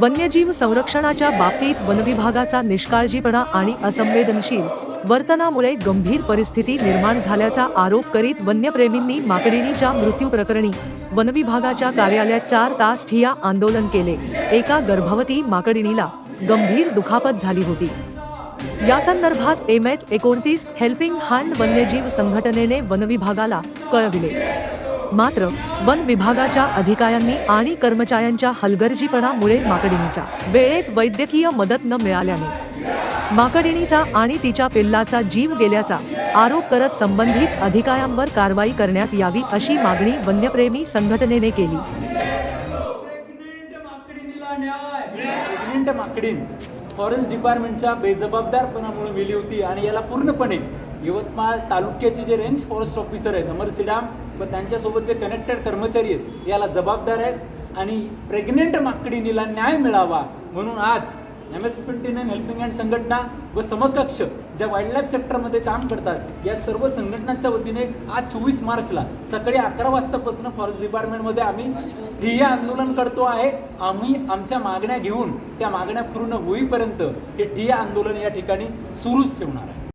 वन्यजीव संरक्षणाच्या बाबतीत वनविभागाचा निष्काळजीपणा आणि असंवेदनशील वर्तनामुळे गंभीर परिस्थिती निर्माण झाल्याचा आरोप करीत वन्यप्रेमींनी माकडिणीच्या मृत्यू प्रकरणी वनविभागाच्या कार्यालयात चार तास ठिया आंदोलन केले. एका गर्भवती माकडिणीला गंभीर दुखापत झाली होती. या संदर्भात एम एच एकोणतीस हेल्पिंग हँड वन्यजीव संघटनेने वनविभागाला कळविले. मात्र वन विभागाच्या अधिकाऱ्यांनी आणि कर्मचाऱ्यांच्या हलगर्जीपणामुळे माकडिणीचा वेळेत वैद्यकीय मदत न मिळाल्याने माकडिणीचा आणि तिच्या पिल्लाचा जीव गेल्याचा आरोप करत संबंधित अधिकाऱ्यांवर कारवाई करण्यात यावी अशी मागणी वन्यप्रेमी संघटनेने केली. प्रेग्नेंट माकडीन फॉरेस्ट डिपार्टमेंटच्या बेजबाबदारपणामुळे मिली होती आणि याला पूर्णपणे यवतमाळ तालुक्याचे जे रेंज फॉरेस्ट ऑफिसर आहेत अमर सिडाम व त्यांच्यासोबत जे कनेक्टेड कर्मचारी आहेत याला जबाबदार आहेत आणि प्रेग्नेंट माकडिनीला न्याय मिळावा म्हणून आज M S twenty nine helping hand संघटना व समकक्ष ज्या वाईल्डलाईफ सेक्टरमध्ये काम करतात या सर्व संघटनांच्या वतीने आज चोवीस मार्चला सकाळी अकरा वाजतापासून फॉरेस्ट डिपार्टमेंटमध्ये आम्ही ध्येय आंदोलन करतो आहे. आम्ही आमच्या मागण्या घेऊन त्या मागण्या पूर्ण होईपर्यंत हे ठिय्या आंदोलन या ठिकाणी सुरूच ठेवणार आहे.